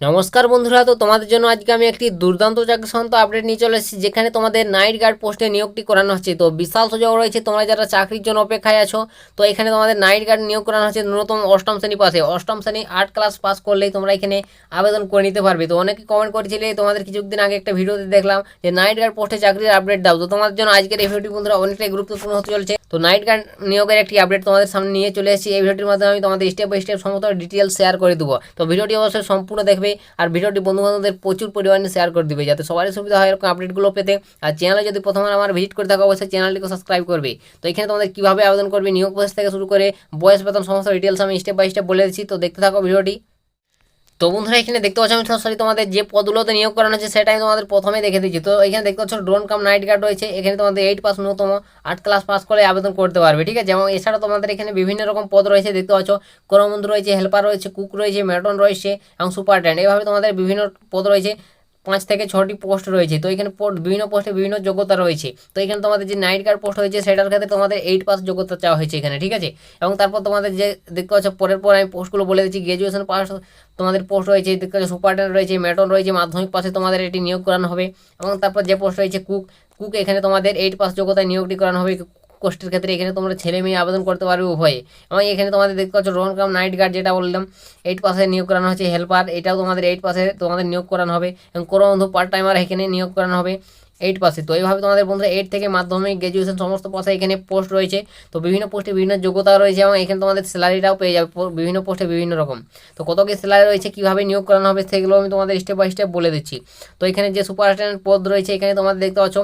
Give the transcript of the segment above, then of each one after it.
নমস্কার বন্ধুরা, তো তোমাদের জন্য আজকে আমি একটি দুর্দান্ত চাকরিসন্ত আপডেট নিয়ে চলে এসেছি, যেখানে তোমাদের নাইট গার্ড পোস্টে নিয়োগটি করানো হচ্ছে। তো বিশাল সুযোগ রয়েছে, তোমরা যারা চাকরির জন্য অপেক্ষায় আছো, তো এখানে তোমাদের নাইট গার্ড নিয়োগ করানো হচ্ছে ন্যূনতম অষ্টম শ্রেণি পাশে অষ্টম শ্রেণি আট ক্লাস পাস করলেই তোমরা এখানে আবেদন করে নিতে পারবে। তো অনেকে কমেন্ট করেছিলে, তোমাদের কিছুদিন আগে একটা ভিডিওতে দেখলাম যে নাইট গার্ড পোস্টে চাকরির আপডেট দাও। তো তোমাদের জন্য আজকের এই ভিডিওটি বন্ধুরা অনেকটাই গুরুত্বপূর্ণ হতে চলছে। তো নাইট গার্ড নিয়োগের একটি আপডেট তোমাদের সামনে নিয়ে চলে এসেছি। এই ভিডিওটির মাধ্যমে আমি তোমাদের স্টেপ বাই স্টেপ সমস্ত ডিটেলস শেয়ার করে দেবো। তো ভিডিওটি অবশ্যই সম্পূর্ণ দেখবে। আর ভিডিওটি বন্ধু বান্ধবদের প্রচুর পরিমাণে শেয়ার করে দিবে, যাতে সবারই সুবিধা হয় এরকম আপডেটগুলো পেতে। আর চ্যানেলে যদি প্রথমে আমার ভিজিট করে থাকো, অবশ্যই চ্যানেলটিকে সাবস্ক্রাইব করবে। তো এখানে তোমাদের কীভাবে আবেদন করবে নিয়োগ প্রসেস থেকে শুরু করে বয়স, বেতন, সমস্ত ডিটেলস আমি স্টেপ বাই স্টেপ বলে দিচ্ছি। তো দেখতে থাকো ভিডিওটি। তো বন্ধুরা, এখানে দেখতে পাচ্ছ আমি সরাসরি তোমাদের যে পদগুলোতে নিয়োগ করানো হচ্ছে সেটাই তোমাদের প্রথমে দেখে দিচ্ছি। তো এখানে দেখতে পাচ্ছ, ড্রোন কাম নাইট গার্ড রয়েছে। এখানে তোমাদের এইট পাস ন্যূনতম আট ক্লাস পাস করে আবেদন করতে পারবে, ঠিক আছে? যেমন এছাড়া তোমাদের এখানে বিভিন্ন রকম পদ রয়েছে, দেখতে পাচ্ছ করমবন্ধু রয়েছে, হেল্পার রয়েছে, কুক রয়েছে ম্যাটন রয়েছে, এবং সুপারটেন্ট এভাবে তোমাদের বিভিন্ন পদ রয়েছে। পাঁচ থেকে ছটি পোস্ট রয়েছে। তো এখানে পোস্ট, বিভিন্ন পোস্টে বিভিন্ন যোগ্যতা রয়েছে। তো এখানে তোমাদের যে নাইট গার্ড পোস্ট হয়েছে, সেটার ক্ষেত্রে তোমাদের এইট পাস যোগ্যতা চাওয়া হয়েছে এখানে, ঠিক আছে? এবং তারপর তোমাদের যে দেখতে পাচ্ছ, পরের পর আমি পোস্টগুলো বলে দিচ্ছি গ্র্যাজুয়েশন পাস তোমাদের পোস্ট রয়েছে, দেখতে পাচ্ছ সুপারটেন্ট রয়েছে মেটন রয়েছে, মাধ্যমিক পাশে তোমাদের এটি নিয়োগ করানো হবে। এবং তারপর যে পোস্ট রয়েছে কুক কুক এখানে তোমাদের এইট পাস যোগ্যতায় নিয়োগটি করানো হবে। পোস্টের ক্ষেত্রে এখানে তোমরা ছেলে মেয়ে আবেদন করতে পারবে উভয়ে। এবং এখানে তোমাদের দেখতে পাচ্ছ রোহন কাম নাইট গার্ড যেটা বললাম এইট পাসে নিয়োগ করানো হচ্ছে হেল্পার এটাও তোমাদের এইট পাসে তোমাদের নিয়োগ করানো হবে। এবং কোনো বন্ধু পার্ট টাইমার এখানে নিয়োগ করানো হবে। এইট পাসে তো এইভাবে তোমাদের বন্ধুরা এইট থেকে মাধ্যমিক গ্র্যাজুয়েশন সমস্ত পাশে এখানে পোস্ট রয়েছে। তো বিভিন্ন পোস্টে বিভিন্ন যোগ্যতা রয়েছে এবং এখানে তোমাদের স্যালারিটাও পেয়ে যাবে বিভিন্ন পোস্টে বিভিন্ন রকম। তো কত কি স্যালারি রয়েছে, কীভাবে নিয়োগ করানো হবে সেগুলো আমি তোমাদের স্টেপ বাই স্টেপ বলে দিচ্ছি। তো এখানে যে সুপার পদ রয়েছে, এখানে তোমাদের দেখতে পাচ্ছ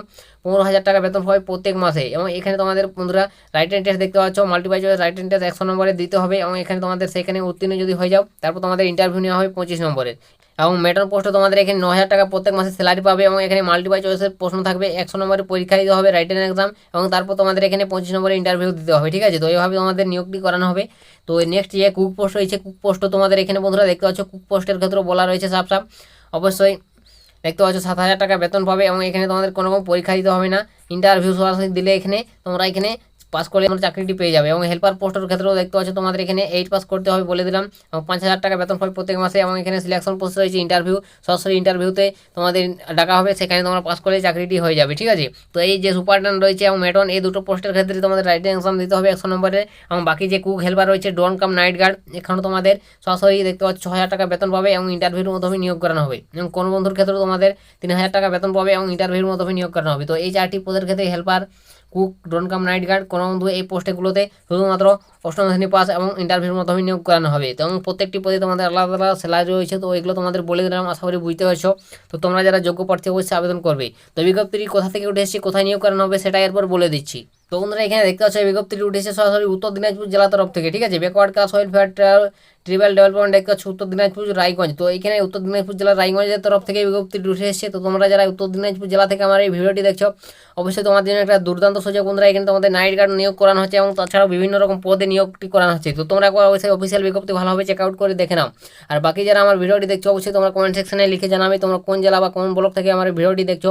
পনেরো হাজার টাকা বেতন হয় প্রত্যেক মাসে এবং এখানে তোমাদের বন্ধুরা রাইট এন্ড টেস্ট দেখতে পাচ্ছ multiple choice right and test একশো নম্বরে দিতে হবে এবং এখানে তোমাদের সেখানে উত্তীর্ণ যদি হয়ে যাও, তারপর তোমাদের ইন্টারভিউ নেওয়া হবে পঁচিশ নম্বরের এবং মেটন পোস্টে তোমাদের এখানে ন হাজার টাকা প্রত্যেক মাসে স্যালারি পাবে এবং এখানে মাল্টিপাই চয়েসের প্রশ্ন থাকবে, একশো নম্বরের পরীক্ষা দিতে হবে রাইট এন্ড এক্সাম এবং তারপর তোমাদের এখানে পঁচিশ নম্বরের ইন্টারভিউ দিতে হবে, ঠিক আছে? তো এইভাবে তোমাদের নিয়োগটি করানো হবে। তো নেক্সট যে কুক পোস্ট রয়েছে কুক পোস্টও তোমাদের এখানে বন্ধুরা দেখতে পাচ্ছ কুক পোস্টের ক্ষেত্রেও বলা রয়েছে সাপ অবশ্যই দেখতে পাচ্ছ, সাত হাজার টাকা বেতন পাবে এবং এখানে তোমাদের কোনো রকম পরীক্ষা দিতে হবে না। ইন্টারভিউ সরাসরি দিলে এখানে তোমরা এখানে পাস করলে তোমরা চাকরিটি পেয়ে যাবে। এবং হেল্পার পোস্টের ক্ষেত্রেও দেখতে পাচ্ছ তোমাদের এখানে এইট পাস করতে হবে বলে দিলাম। এবং পাঁচ হাজার টাকা বেতন পাবে প্রত্যেক মাসে এবং এখানে সিলেকশন পোস্ট রয়েছে ইন্টারভিউ সরাসরি ইন্টারভিউতে তোমাদের ডাকা হবে, সেখানে তোমরা পাস করলে চাকরিটি হয়ে যাবে, ঠিক আছে? তো এই যে সুপারটেন্ট রয়েছে এবং মেটন এই দুটো পোস্টের ক্ষেত্রে তোমাদের রাইটিং এক্সাম দিতে হবে একশো নম্বরে। এবং বাকি যে কুক হেল্পার রয়েছে ড্রোন কাম নাইট গার্ড এখানে তোমাদের সরাসরি দেখতে পাচ্ছ ছ হাজার টাকা বেতন পাবে এবং ইন্টারভিউর মাধ্যমে নিয়োগ করানো হবে। এবং কোনো বন্ধুর ক্ষেত্রে তোমাদের তিন হাজার টাকা বেতন পাবে এবং ইন্টারভিউর মাধ্যমে নিয়োগ করানো হবে। তো এই চারটি পদের ক্ষেত্রে হেল্পার কুক ড্রোন কাম, নাইট গার্ড, কোনো বন্ধু এই পোস্টেগুলোতে শুধুমাত্র অষ্টম শ্রেণি পাস এবং ইন্টারভিউর মাধ্যমে নিয়োগ করানো হবে। এবং প্রত্যেকটি পদে তোমাদের আলাদা আলাদা স্যালারি রয়েছে, তো এগুলো তোমাদের বলে দিলাম, আশা করি বুঝতে পারছ। তো তোমরা যারা যোগ্য প্রার্থী অবশ্যই আবেদন করবে। তো বিজ্ঞপ্তিটি কোথা থেকে উঠে এসেছে, কোথায় নিয়োগ করানো হবে সেটা এরপর বলে দিচ্ছি। তো বন্ধুরা এখানে দেখতে পাচ্ছ বিজ্ঞপ্তিটি উঠেছে সরাসরি উত্তর দিনাজপুর জেলা তরফ থেকে, ঠিক আছে? Backward class welfare tribal development পাচ্ছ উত্তর দিনাজপুর রায়গঞ্জ। তো এখানে উত্তর দিনাজপুর জেলার রায়গঞ্জের তরফ থেকে এই বিজ্ঞপ্তিটি উঠে এসেছে। তো তোমরা যারা উত্তর দিনাজপুর জেলা থেকে আমার এই ভিডিওটি দেখছ, অবশ্যই তোমার জন্য একটা দুর্দান্ত সুযোগ। বন্ধুরা, এখানে তোমাদের নাইট গার্ড নিয়োগ করানো হচ্ছে এবং তাছাড়াও বিভিন্ন রকম পদে নিয়োগটি করানো হচ্ছে। তো তোমরা একবার অবশ্যই অফিসিয়াল বিজ্ঞপ্তি ভালোভাবে চেক আউট করে দেখে নাও। আর বাকি যারা আমার ভিডিওটি দেখছ, অবশ্যই তোমরা কমেন্ট সেকশনে লিখে জানাবে তোমরা কোন জেলা বা কোন ব্লক থেকে আমার ভিডিওটি দেখছ।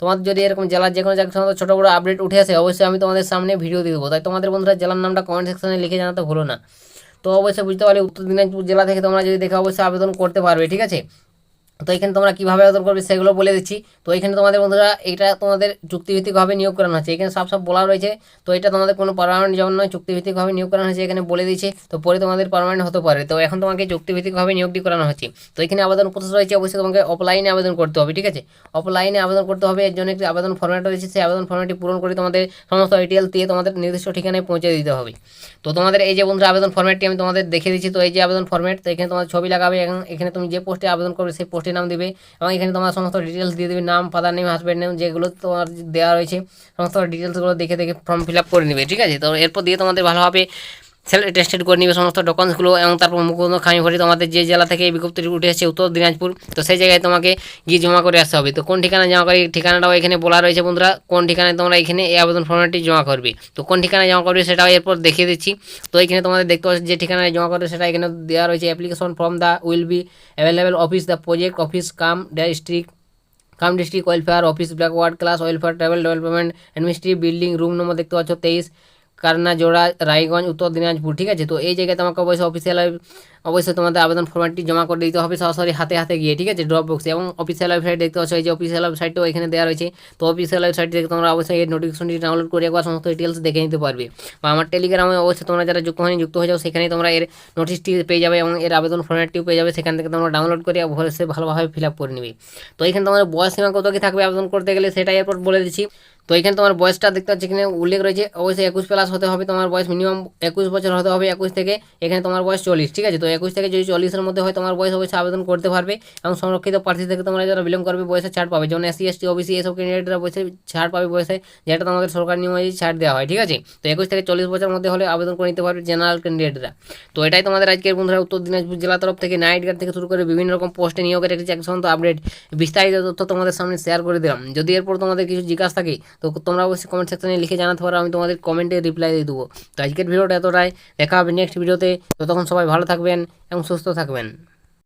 তোমাদের যদি এরকম জেলার যে কোনো জায়গার সময় ছোটো বড়ো আপডেট উঠে আসে, অবশ্যই আমি তোমাদের সামনে ভিডিও দিয়ে দেবো। তাই তোমাদের বন্ধুরা জেলার নামটা কমেন্ট সেকশনে লিখে জানাতে ভুলো না। তো অবশ্যই বুঝতে পারলে উত্তর দিনাজপুর জেলা থেকে তোমরা যদি দেখে অবশ্যই আবেদন করতে পারবে, ঠিক আছে? তো এখানে তোমরা কীভাবে আবেদন করবে সেগুলো বলে দিচ্ছি। তো এখানে তোমাদের বন্ধুরা এটা তোমাদের চুক্তিভিত্তিকভাবে নিয়োগ করানো হচ্ছে এখানে সব সব বলা রয়েছে। তো এটা তোমাদের কোনো পারমানেন্ট জব নয়, চুক্তিভিত্তিকভাবে নিয়োগ করানো হচ্ছে এখানে বলে দিচ্ছে তো পরে তোমাদের পারমানেন্ট হতে পারে। তো এখন তোমাকে চুক্তিভিত্তিকভাবে নিয়োগটি করানো হচ্ছে। তো এখানে আবেদন প্রসেস রয়েছে। অবশ্যই তোমাকে অফলাইনে আবেদন করতে হবে, ঠিক আছে? অফলাইনে আবেদন করতে হবে। এর জন্য একটি আবেদন ফর্ম্যাট রয়েছে। সেই আবেদন ফর্ম্যাটটি পূরণ করে তোমাদের সমস্ত ডিটেল দিয়ে তোমাদের নির্দিষ্ট ঠিকানায় পৌঁছে দিতে হবে। তো তোমাদের এই যে বন্ধুরা আবেদন ফর্ম্যাটটি আমি তোমাদের দেখে দিচ্ছি। তো এই যে আবেদন ফর্ম্যাট তো এখানে তোমার ছবি লাগাবে। এখানে তুমি যে পোস্টে আবেদন করবে, সেই পোস্টের নাম দেবে এবং এখানে তোমার সমস্ত ডিটেলস দিয়ে দেবে, নাম ফাদার নেম হাজব্যান্ড নেম যেগুলো তোমার দেওয়া রয়েছে, সমস্ত ডিটেলসগুলো দেখে দেখে ফর্ম ফিল আপ করে নেবে, ঠিক আছে? তো এরপর দিয়ে তোমাদের ভালোভাবে সেলফ টেস্টেড করে নিবে সমস্ত ডকুমেন্টসগুলো এবং তারপর মুখোমুখি খামি ভরে তোমাদের যে জেলা থেকে এই বিজ্ঞপ্তিটি উঠে এসেছে উত্তর দিনাজপুর। তো সেই জায়গায় তোমাকে গিয়ে জমা করে আসতে হবে। তো কোন ঠিকানায় জমা করে, ঠিকানাটাও এখানে বলা রয়েছে বন্ধুরা। কোন ঠিকানায় তোমরা এখানে এই আবেদন ফর্মটি জমা করবে। তো কোন ঠিকানায় জমা করবে সেটাও এরপর দেখিয়ে দিচ্ছি। তো এখানে তোমাদের দেখতে পাচ্ছি যে ঠিকানায় জমা করবে সেটা এখানে দেওয়া রয়েছে। Application form the will be available office the project office cum district cum district welfare office backward class welfare travel development administrative building room number দেখতে পাচ্ছ তেইশ। কারনা জোড়া রায়গঞ্জ উত্তর দিনাজপুর ঠিক আছে তো এই জায়গায় তোমাকে অবশ্যই অফিসিয়াল অবশ্যই তোমাদের আবেদন ফর্মটি জমা করে দিতে হবে সরাসরি হাতে হাতে গিয়ে, ঠিক আছে? ড্রপ বক্সে এবং অফিসিয়াল ওয়েবসাইট দেখতে পাচ্ছ, এই যে অফিসিয়াল ওয়েবসাইটও এখানে দেওয়া রয়েছে। তো অফিসিয়াল ওয়েবসাইট থেকে তোমরা অবশ্যই এই নোটিফিকেশনটি ডাউনলোড করে একবার সমস্ত ডিটেলস দেখে নিতে পারবে। বা আমার টেলিগ্রামে অবশ্যই তোমরা যারা যুক্ত হয়নি, যুক্ত হয়ে যাও, সেখানে তোমরা এর নোটিশটি পেয়ে যাবে এবং এর আবেদন ফর্ম্যাটটিও পেয়ে যাবে। সেখান থেকে তোমরা ডাউনলোড করে অবশ্যই ভালোভাবে ফিল আপ করে নিবে। তো এখানে তোমার বয়স সীমা কত কি থাকবে আবেদন করতে গেলে সেটাই এরপর বলে দিচ্ছি। তো এখানে তোমার বয়সটা দেখতে পাচ্ছি, এখানে উল্লেখ রয়েছে, অবশ্যই একুশ প্লাস হতে হবে, তোমার বয়স মিনিমাম একুশ বছর হতে হবে, একুশ থেকে এখানে তোমার বয়স চল্লিশ, ঠিক আছে? তো একুশ থেকে যদি চল্লিশের মধ্যে হয় তোমার বয়স অবশ্যই আবেদন করতে পারবে এবং সংরক্ষিত প্রার্থী থেকে তোমরা যারা বিলং করবে বয়সে ছাড় পাবে। যেমন এসসি এসটি ওবিসি এসব ক্যান্ডিডেটরা বয়সে ছাড় পাবে বয়সে, যেটা তোমাদের সরকার নিয়ম ছাড় দেওয়া হয়, ঠিক আছে? তো একুশ থেকে চল্লিশ বছরের মধ্যে হলে আবেদন করে নিতে পারবে জেনারেল ক্যান্ডিডেটরা তো এটাই তোমাদের আজকের বন্ধুরা উত্তর দিনাজপুর জেলা তরফ থেকে নাইট গার্ড থেকে শুরু করে বিভিন্ন রকম পোস্টে নিয়োগের একটি এক সমস্ত আপডেট বিস্তারিত তথ্য তোমাদের সামনে শেয়ার করে দিলাম। যদি এরপর তোমাদের কিছু জিজ্ঞাসা থাকে, তো তোমরা অবশ্যই কমেন্ট সেকশনে লিখে জানাতে পারো, আমি তোমাদের কমেন্টে রিপ্লাই দিয়ে দেবো। তো আজকের ভিডিওটা এতটাই। দেখা হবে নেক্সট ভিডিওতে ততক্ষণ সবাই ভালো থাকবেন। এবং সুস্থ থাকবেন।